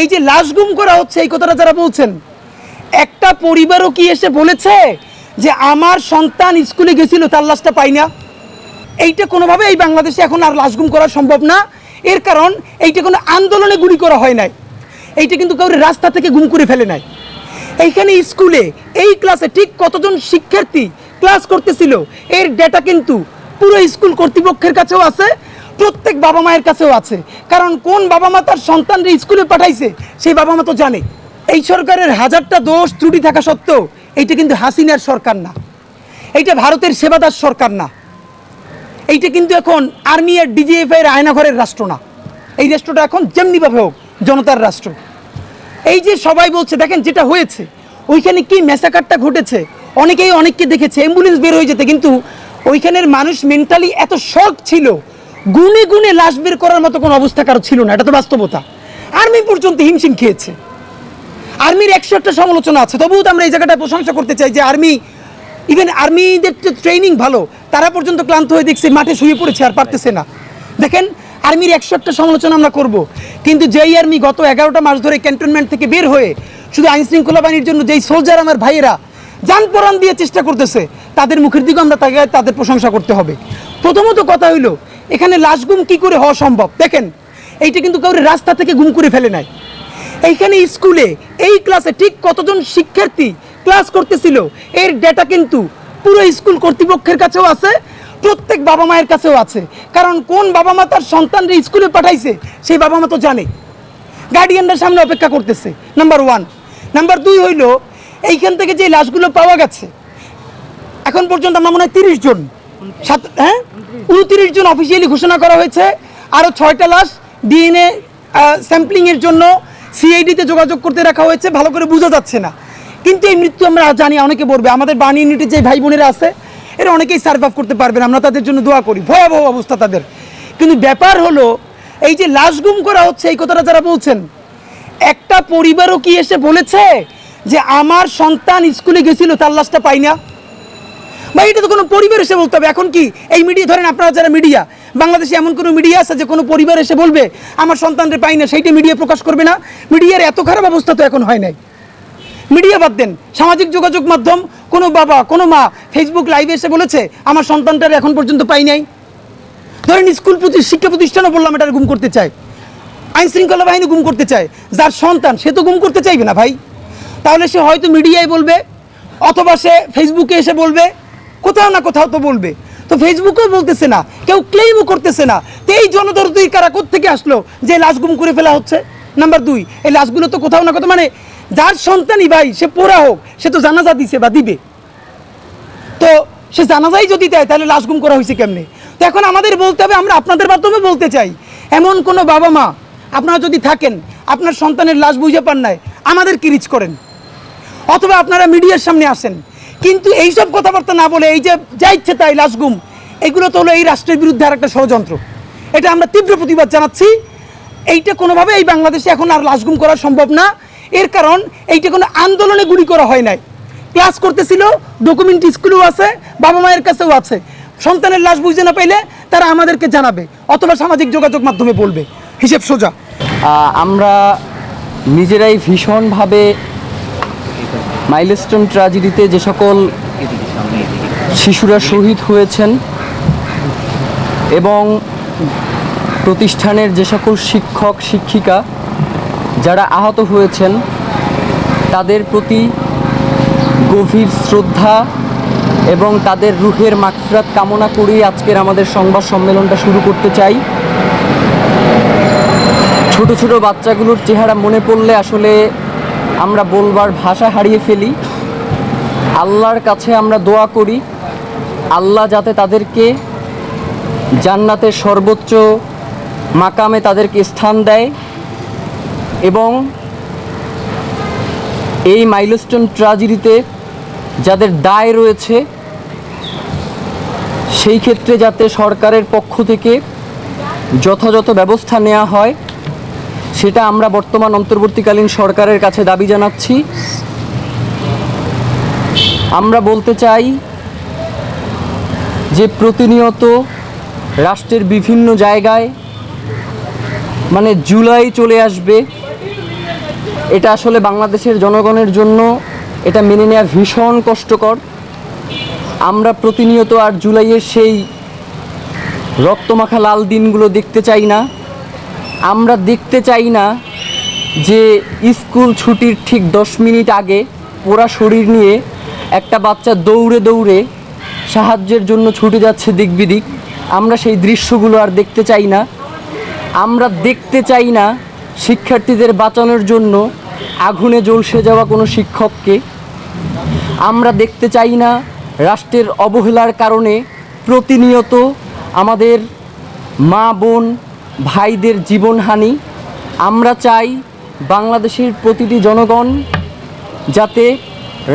এই যে লাশ গুম করা হচ্ছে, এই কথাটা যারা বলছেন, একটা পরিবারও কি এসে বলেছে যে আমার সন্তান স্কুলে গেছিল, তার লাশটা পাই না? এইটা কোনোভাবে এই বাংলাদেশে এখন আর লাশ গুম করা সম্ভব না। এর কারণ, এইটা কোনো আন্দোলনে গুলি করা হয় নাই। এইটা কিন্তু কাউরে রাস্তা থেকে গুম করে ফেলে নাই। এইখানে স্কুলে, এই ক্লাসে ঠিক কতজন শিক্ষার্থী ক্লাস করতেছিল, এর ডেটা কিন্তু পুরো স্কুল কর্তৃপক্ষের কাছেও আছে। প্রত্যেক বাবা মায়ের কাছেও আছে। কারণ কোন বাবা মা তার সন্তানরা স্কুলে পাঠাইছে, সেই বাবা মা তো জানে। এই সরকারের হাজারটা দোষ ত্রুটি থাকা সত্ত্বেও এইটা কিন্তু হাসিনার সরকার না। এইটা ভারতের সেবাদার সরকার না। এইটা কিন্তু এখন আর্মি আর ডিজিএফ এর আয়নাঘরের রাষ্ট্র না। এই রাষ্ট্রটা এখন যেমনিভাবে হোক জনতার রাষ্ট্র। এই যে সবাই বলছে, দেখেন যেটা হয়েছে, ওইখানে কি মেসাকারটা ঘটেছে, অনেকেই অনেককে দেখেছে, অ্যাম্বুলেন্স বের হয়ে যেতে, কিন্তু ওইখানের মানুষ মেন্টালি এত শখ ছিল গুনে গুনে লাশ বের করার মতো কোনো অবস্থা কারও ছিল না, এটা তো বাস্তবতা। আর্মি পর্যন্ত হিমশিম খেয়েছে। আর্মির একশো একটা সমালোচনা আছে। তবুও তো আমরা এই জায়গাটায় প্রশংসা করতে চাই যে আর্মি ইভেন আর্মিদের ট্রেনিং ভালো, তারা পর্যন্ত ক্লান্ত হয়ে দেখছে, মাঠে শুয়ে পড়েছে আর পারতেছে না। দেখেন, আর্মির একশো একটা সমালোচনা আমরা করব। কিন্তু যেই আর্মি গত এগারোটা মাস ধরে ক্যান্টনমেন্ট থেকে বের হয়ে শুধু আইন শৃঙ্খলা বাহিনীর জন্য যেই সোলজার আমার ভাইয়েরা যান পরাণ দিয়ে চেষ্টা করতেছে, তাদের মুখের দিকে আমরা তাকে তাদের প্রশংসা করতে হবে। প্রথমত কথা হইল এখানে লাশ গুম কী করে হওয়া সম্ভব? দেখেন, এইটা কিন্তু কাউরে রাস্তা থেকে গুম করে ফেলে নাই। এইখানে স্কুলে, এই ক্লাসে ঠিক কতজন শিক্ষার্থী ক্লাস করতেছিল, এর ডেটা কিন্তু পুরো স্কুল কর্তৃপক্ষের কাছেও আছে, প্রত্যেক বাবা মায়ের কাছেও আছে। কারণ কোন বাবা মা তার সন্তানরা স্কুলে পাঠাইছে, সেই বাবা মা তো জানে। গার্ডিয়ানরা সামনে অপেক্ষা করতেছে নাম্বার ওয়ান নাম্বার দুই হইল, এইখান থেকে যে লাশগুলো পাওয়া গেছে, এখন পর্যন্ত আমরা মনে হয় তিরিশ জন। সাত হ্যাঁ? উনত্রিশ জন অফিসিয়ালি ঘোষণা করা হয়েছে। আরও ছয়টা লাশ ডিএনএ স্যাম্পলিংয়ের জন্য সিআইডিতে যোগাযোগ করতে রাখা হয়েছে। ভালো করে বোঝা যাচ্ছে না। কিন্তু এই মৃত্যু আমরা জানি, অনেকে বলবে। আমাদের বাণী ইউনিটের যে ভাই বোনেরা আছে, এরা অনেকেই সার্ভাইভ করতে পারবে না। আমরা তাদের জন্য দোয়া করি। ভয়াবহ অবস্থা তাদের। কিন্তু ব্যাপার হলো, এই যে লাশ গুম করা হচ্ছে, এই কথাটা যারা বলছেন, একটা পরিবারও কি এসে বলেছে যে, আমার সন্তান স্কুলে গেছিল, তার লাশটা পাই না? বা এটা তো কোনো পরিবার এসে বলতে হবে। এখন কি? এই মিডিয়া ধরেন আপনারা যারা মিডিয়া বাংলাদেশে এমন কোনো মিডিয়া আছে যে কোনো পরিবার এসে বলবে, আমার সন্তানরে পাই না, সেইটা মিডিয়া প্রকাশ করবে না মিডিয়ার এত খারাপ অবস্থা তো এখন হয় নাই। মিডিয়া বাদ দেন। সামাজিক যোগাযোগ মাধ্যম, কোনো বাবা, কোনো মা ফেসবুক লাইভে এসে বলেছে, আমার সন্তানটার এখন পর্যন্ত পাই নাই ধরেন স্কুল প্রতি- শিক্ষা প্রতিষ্ঠানও বললাম, এটা গুম করতে চায়। আইন শৃঙ্খলা বাহিনী গুম করতে চায়। যার সন্তান, সে তো গুম করতে চাইবে না ভাই। তাহলে সে হয়তো মিডিয়ায় বলবে, অথবা সে ফেসবুকে এসে বলবে কোথাও না কোথাও তো বলবে। তো ফেসবুকেও বলতেছে না, কেউ ক্লেমও করতেছে না। তো এই জনদরদি কারা থেকে আসলো যে লাশ গুম করে ফেলা হচ্ছে? নাম্বার দুই, এই লাশগুলো তো কোথাও না কোথাও মানে যার সন্তানই ভাই, সে পোড়া হোক, সে তো জানাজা দিছে বা দিবে। তো সে জানাজাই যদি দেয়, তাহলে লাশ গুম করা হয়েছে কেমনে? তো এখন আমাদের বলতে হবে, আমরা আপনাদের মাধ্যমে বলতে চাই, এমন কোনো বাবা মা, আপনারা যদি থাকেন, আপনার সন্তানের লাশ বুঝে পান নাই, আমাদের কি রিচ করেন? অথবা আপনারা মিডিয়ার সামনে আসেন কিন্তু এইসব কথাবার্তা না বলে এই যে যা ইচ্ছে তাই লাশগুম এগুলো তো হলো এই রাষ্ট্রের বিরুদ্ধে আর একটা ষড়যন্ত্র। এটা আমরা তীব্র প্রতিবাদ জানাচ্ছি। এইটা কোনোভাবে এই বাংলাদেশে এখন আর লাশগুম করা সম্ভব না। এর কারণ, এইটা কোনো আন্দোলনে গুলি করা হয় নাই। ক্লাস করতেছিল ডকুমেন্ট স্কুলেও আছে, বাবা মায়ের কাছেও আছে। সন্তানের লাশ বুঝতে না পাইলে তারা আমাদেরকে জানাবে, অথবা সামাজিক যোগাযোগ মাধ্যমে বলবে। হিসেব সোজা। আমরা নিজেরাই ভীষণভাবে মাইলস্টোন ট্র্যাজেডিতে যে সকল শিশুরা শহীদ হয়েছেন এবং প্রতিষ্ঠানের যে সকল শিক্ষক, শিক্ষিকা যারা আহত হয়েছেন, তাদের প্রতি গভীর শ্রদ্ধা এবং তাদের রুহের মাকফিরাত কামনা করেই আজকের আমাদের সংবাদ সম্মেলনটা শুরু করতে চাই। ছোট ছোট বাচ্চাগুলোর চেহারা মনে পড়লে আসলে আমরা বলবার ভাষা হারিয়ে ফেলি। আল্লাহর কাছে আমরা দোয়া করি। আল্লাহ যাতে তাদেরকে জান্নাতের সর্বোচ্চ মাকামে তাদেরকে স্থান দেয় এবং এই মাইলস্টোন ট্রাজেডিতে যাদের দায় রয়েছে, সেই ক্ষেত্রে যাতে সরকারের পক্ষ থেকে যথাযথ ব্যবস্থা নেওয়া হয়। সেটা আমরা বর্তমান অন্তর্বর্তীকালীন সরকারের কাছে দাবি জানাচ্ছি। আমরা বলতে চাই যে প্রতিনিয়ত রাষ্ট্রের বিভিন্ন জায়গায় মানে জুলাই চলে আসবে। এটা আসলে বাংলাদেশের জনগণের জন্য এটা মেনে নেওয়া ভীষণ কষ্টকর। আমরা প্রতিনিয়ত আর জুলাইয়ের সেই রক্তমাখা লাল দিনগুলো দেখতে চাই না। আমরা দেখতে চাই না যে স্কুল ছুটির ঠিক দশ মিনিট আগে পোড়া শরীর নিয়ে একটা বাচ্চা দৌড়ে দৌড়ে সাহায্যের জন্য ছুটে যাচ্ছে দিক বিদিক। আমরা সেই দৃশ্যগুলো আর দেখতে চাই না। আমরা দেখতে চাই না শিক্ষার্থীদের বাঁচানোর জন্য আগুনে জ্বলসে যাওয়া কোনো শিক্ষককে। আমরা দেখতে চাই না রাষ্ট্রের অবহেলার কারণে প্রতিনিয়ত আমাদের মা বোন ভাইদের জীবনহানি। আমরা চাই বাংলাদেশের প্রতিটি জনগণ যাতে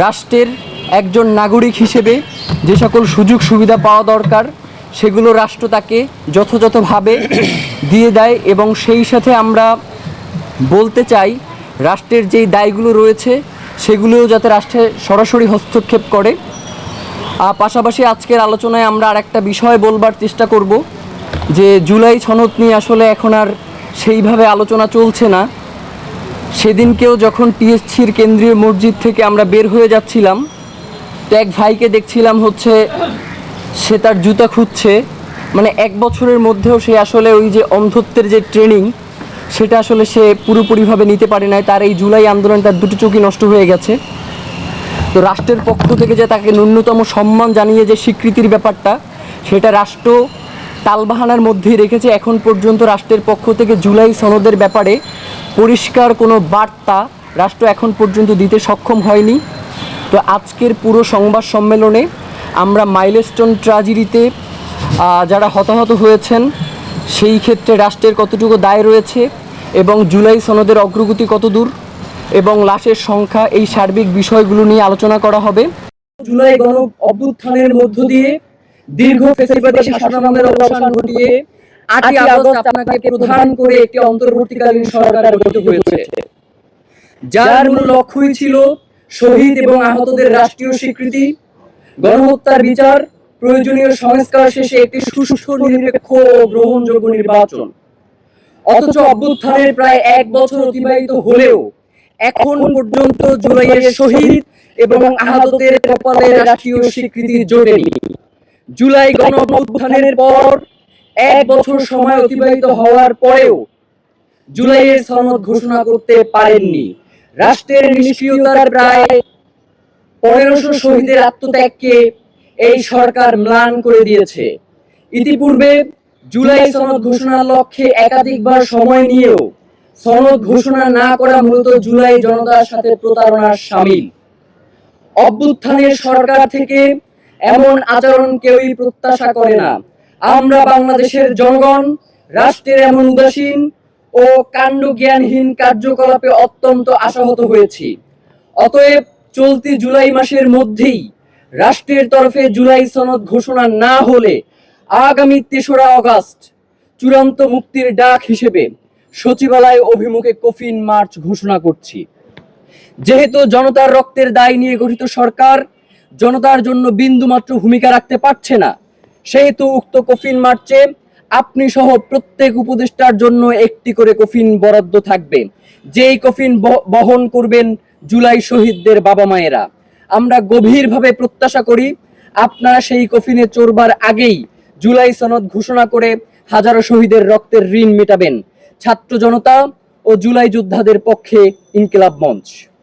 রাষ্ট্রের একজন নাগরিক হিসেবে যে সকল সুযোগ সুবিধা পাওয়া দরকার, সেগুলো রাষ্ট্র তাকে যথাযথভাবে দিয়ে দেয় এবং সেই সাথে আমরা বলতে চাই, রাষ্ট্রের যেই দায়গুলো রয়েছে, সেগুলোও যাতে রাষ্ট্রে সরাসরি হস্তক্ষেপ করে। পাশাপাশি আজকের আলোচনায় আমরা আরেকটা বিষয় বলবার চেষ্টা করব। যে জুলাই সনদ নিয়ে আসলে এখন আর সেইভাবে আলোচনা চলছে না। সেদিনকেও যখন টিএসসির কেন্দ্রীয় মসজিদ থেকে আমরা বের হয়ে যাচ্ছিলাম, তো এক ভাইকে দেখছিলাম হচ্ছে সে তার জুতা খুঁজছে। মানে এক বছরের মধ্যেও সে আসলে ওই যে অন্ধত্বের যে ট্রেনিং, সেটা আসলে সে পুরোপুরিভাবে নিতে পারে নাই। তার এই জুলাই আন্দোলন তার দুটো চোখই নষ্ট হয়ে গেছে। তো রাষ্ট্রের পক্ষ থেকে যে তাকে ন্যূনতম সম্মান জানিয়ে যে স্বীকৃতির ব্যাপারটা, সেটা রাষ্ট্র তালবাহানার মধ্যেই রেখেছে। এখন পর্যন্ত রাষ্ট্রের পক্ষ থেকে জুলাই সনদের ব্যাপারে পরিষ্কার কোনো বার্তা রাষ্ট্র এখন পর্যন্ত দিতে সক্ষম হয়নি। তো আজকের পুরো সংবাদ সম্মেলনে আমরা মাইলস্টোন ট্রাজেডিতে যারা হতাহত হয়েছেন, সেই ক্ষেত্রে রাষ্ট্রের কতটুকু দায় রয়েছে এবং জুলাই সনদের অগ্রগতি কতদূর এবং লাশের সংখ্যা, এই সার্বিক বিষয়গুলো নিয়ে আলোচনা করা হবে। জুলাই গণ অভ্যুত্থানের মধ্য দিয়ে দীর্ঘ ফেসিবাদী শাসনামলের অবসান ঘটিয়ে আটই আগস্ট আপনাকে প্রধান করে একটি অন্তর্বর্তীকালীন সরকার গঠিত হয়েছে। যার মূল লক্ষ্যই ছিল শহীদ এবং আহতদের রাষ্ট্রীয় স্বীকৃতি গণহত্যার বিচার প্রয়োজনীয় সংস্কার শেষে একটি সুষ্ঠু নিরপেক্ষ ও গ্রহণযোগ্য নির্বাচন। অথচ অভ্যুত্থানের প্রায় এক বছর অতিবাহিত হলেও এখন পর্যন্ত জুলাইয়ের শহীদ এবং আহতদের কপালে রাষ্ট্রীয় স্বীকৃতি জোটেনি জুলাই গণ অভ্যুত্থানের পর এক বছর সময় অতিবাহিত হওয়ার পরেও জুলাইয়ের সনদ ঘোষণা করতে পারেননি। রাষ্ট্রের নিষ্ক্রিয়তার প্রায় পনেরোশো শহীদের আত্মত্যাগকে এই সরকার ম্লান করে দিয়েছে। ইতিপূর্বে জুলাই সনদ ঘোষণার লক্ষ্যে একাধিকবার সময় নিয়েও সনদ ঘোষণা না করা মূলত জুলাই জনতার সাথে প্রতারণার সামিল। অভ্যুত্থানের সরকার থেকে এমন আচরণ কেউই প্রত্যাশা করে না। আমরা বাংলাদেশের জনগণ, রাষ্ট্রের এমন উদাসীন ও কাণ্ড জ্ঞানহীন কার্যকলাপে অত্যন্ত আশাহত হয়েছি। অতএব চলতি জুলাই মাসের মধ্যেই রাষ্ট্রের তরফে জুলাই সনদ ঘোষণা না হলে আগামী তেসরা অগাস্ট চূড়ান্ত মুক্তির ডাক হিসেবে সচিবালয় অভিমুখে কফিন মার্চ ঘোষণা করছি। যেহেতু জনতার রক্তের দায় নিয়ে গঠিত সরকার জনতার জন্য বিন্দুমাত্র ভূমিকা রাখতে পারছে না। সেহেতু উক্ত কফিন মার্চে আপনি সহ প্রত্যেক উপদেষ্টার জন্য একটি করে কফিন বরাদ্দ থাকবে। যেই কফিন বহন করবেন জুলাই শহীদদের বাবা মায়েরা। আমরা গভীরভাবে প্রত্যাশা করি আপনারা সেই কফিনে চড়বার আগেই জুলাই সনদ ঘোষণা করে হাজারো শহীদের রক্তের ঋণ মেটাবেন। ছাত্র জনতা ও জুলাই যোদ্ধাদের পক্ষে ইনকিলাব মঞ্চ।